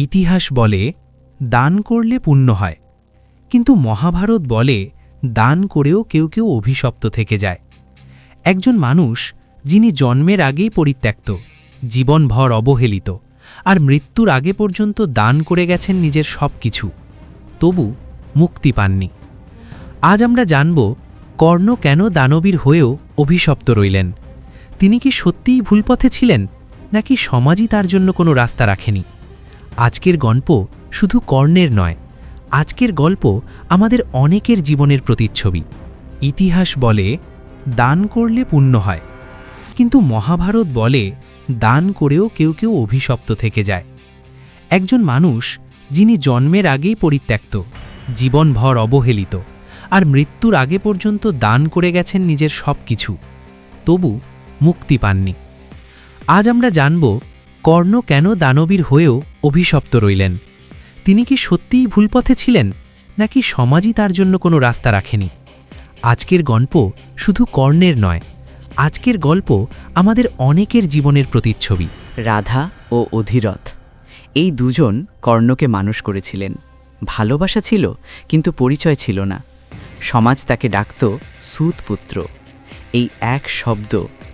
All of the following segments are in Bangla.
ইতিহাস বলে, দান করলে পুণ্য হয়। কিন্তু মহাভারত বলে, দান করেও কেউ কেউ অভিশপ্ত থেকে যায়। একজন মানুষ, যিনি জন্মের আগেই পরিত্যক্ত, জীবনভর অবহেলিত, আর মৃত্যুর আগে পর্যন্ত দান করে গেছেন নিজের সব কিছু তবু মুক্তি পাননি। আজ আমরা জানব, কর্ণ কেন দানবীর হয়েও অভিশপ্ত রইলেন? তিনি কি সত্যিই ভুল পথে ছিলেন, নাকি সমাজই তার জন্য কোনো রাস্তা রাখেনি? আজকের গল্প শুধু কর্ণের নয়, আজকের গল্প আমাদের অনেকের জীবনের প্রতিচ্ছবি। ইতিহাস বলে, দান করলে পুণ্য হয়। কিন্তু মহাভারত বলে, দান করেও কেউ কেউ অভিশপ্ত থেকে যায়। একজন মানুষ, যিনি জন্মের আগেই পরিত্যক্ত, জীবনভর অবহেলিত, আর মৃত্যুর আগে পর্যন্ত দান করে গেছেন নিজের সব কিছু তবু মুক্তি পাননি। আজ আমরা জানব কর্ণ কেন দানবীর হয়েও অভিশপ্ত রইলেন? তিনি কি সত্যিই ভুল পথে ছিলেন, নাকি সমাজই তার জন্য কোনো রাস্তা রাখেনি? আজকের গল্প শুধু কর্ণের নয়, আজকের গল্প আমাদের অনেকের জীবনের প্রতিচ্ছবি। রাধা ও অধিরথ, এই দুজন কর্ণকে মানুষ করেছিলেন। ভালোবাসা ছিল, কিন্তু পরিচয় ছিল না। সমাজ তাকে ডাকত সুতপুত্র। এই এক শব্দ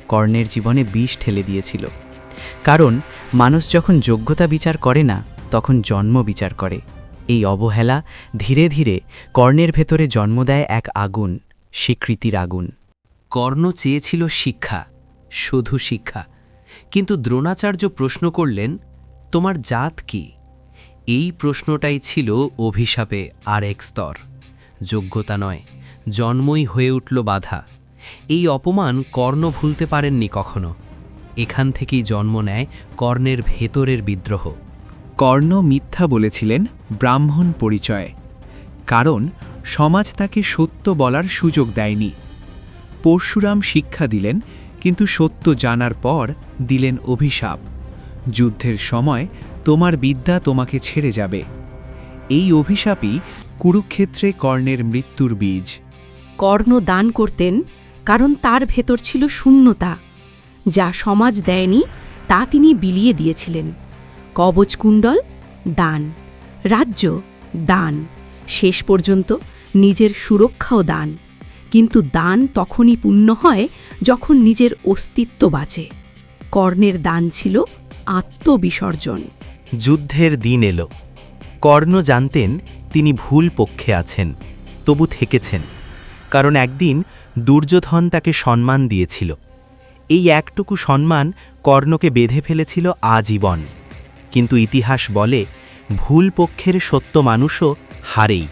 কর্ণের জীবনে বিষ ঠেলে দিয়েছিল। কারণ মানুষ যখন যোগ্যতা বিচার করে না, তখন জন্ম বিচার করে। এই অবহেলা ধীরে ধীরে কর্ণের ভেতরে জন্ম দেয় এক আগুন, স্বীকৃতির আগুন। কর্ণ চেয়েছিল শিক্ষা, শুধু শিক্ষা। কিন্তু দ্রোণাচার্য প্রশ্ন করলেন, তোমার জাত কি? এই প্রশ্নটাই ছিল অভিশাপে আর এক স্তর। যোগ্যতা নয়, জন্মই হয়ে উঠল বাধা। এই অপমান কর্ণ ভুলতে পারেননি কখনো। এখান থেকেই জন্ম নেয় কর্ণের ভেতরের বিদ্রোহ। কর্ণ মিথ্যা বলেছিলেন ব্রাহ্মণ পরিচয়, কারণ সমাজ তাকে সত্য বলার সুযোগ দেয়নি। পরশুরাম শিক্ষা দিলেন, কিন্তু সত্য জানার পর দিলেন অভিশাপ। যুদ্ধের সময় তোমার বিদ্যা তোমাকে ছেড়ে যাবে। এই অভিশাপই কুরুক্ষেত্রে কর্ণের মৃত্যুর বীজ। কর্ণ দান করতেন, কারণ তার ভেতর ছিল শূন্যতা। যা সমাজ দেয়নি, তা তিনি বিলিয়ে দিয়েছিলেন। কবচকুণ্ডল দান। রাজ্য, দান। শেষ পর্যন্ত নিজের সুরক্ষাও দান। কিন্তু দান তখনই পূর্ণ হয় যখন নিজের অস্তিত্ব বাঁচে। কর্ণের দান ছিল আত্মবিসর্জন। যুদ্ধের দিন এলো। কর্ণ জানতেন তিনি ভুল পক্ষে আছেন, তবু থেকেছেন। কারণ একদিন দুর্যোধন তাকে সম্মান দিয়েছিল। এই একটুকু সম্মান কর্ণকে বেঁধে ফেলেছিল আজীবন। কিন্তু ইতিহাস বলে, ভুল পক্ষের সত্য মানুষও হারেই।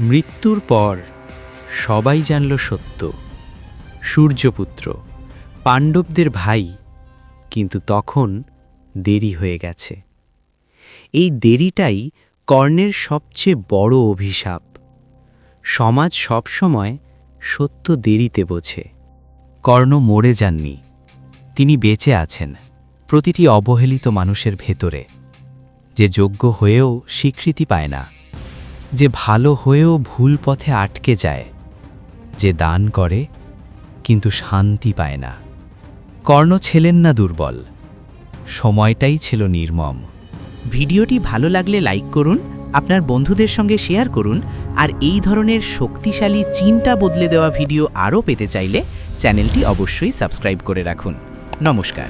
মৃত্যুর পর সবাই জানল সত্য। সূর্যপুত্র, পাণ্ডবদের ভাই, কিন্তু তখন দেরি হয়ে গেছে। এই দেরিটাই কর্ণের সবচেয়ে বড় অভিশাপ। সমাজ সবসময় সত্য দেরিতে বোঝে। কর্ণ মরে যাননি। তিনি বেঁচে আছেন, প্রতিটি অবহেলিত মানুষের ভেতরে। যে যোগ্য হয়েও স্বীকৃতি পায় না, যে ভালো হয়েও ভুল পথে আটকে যায়, যে দান করে কিন্তু শান্তি পায় না। কর্ণ ছিলেন না দুর্বল, সময়টাই ছিল নির্মম। ভিডিওটি ভালো লাগলে লাইক করুন, আপনার বন্ধুদের সঙ্গে শেয়ার করুন, আর এই ধরনের শক্তিশালী চিন্তা বদলে দেওয়া ভিডিও আরও পেতে চাইলে চ্যানেলটি অবশ্যই সাবস্ক্রাইব করে রাখুন। নমস্কার।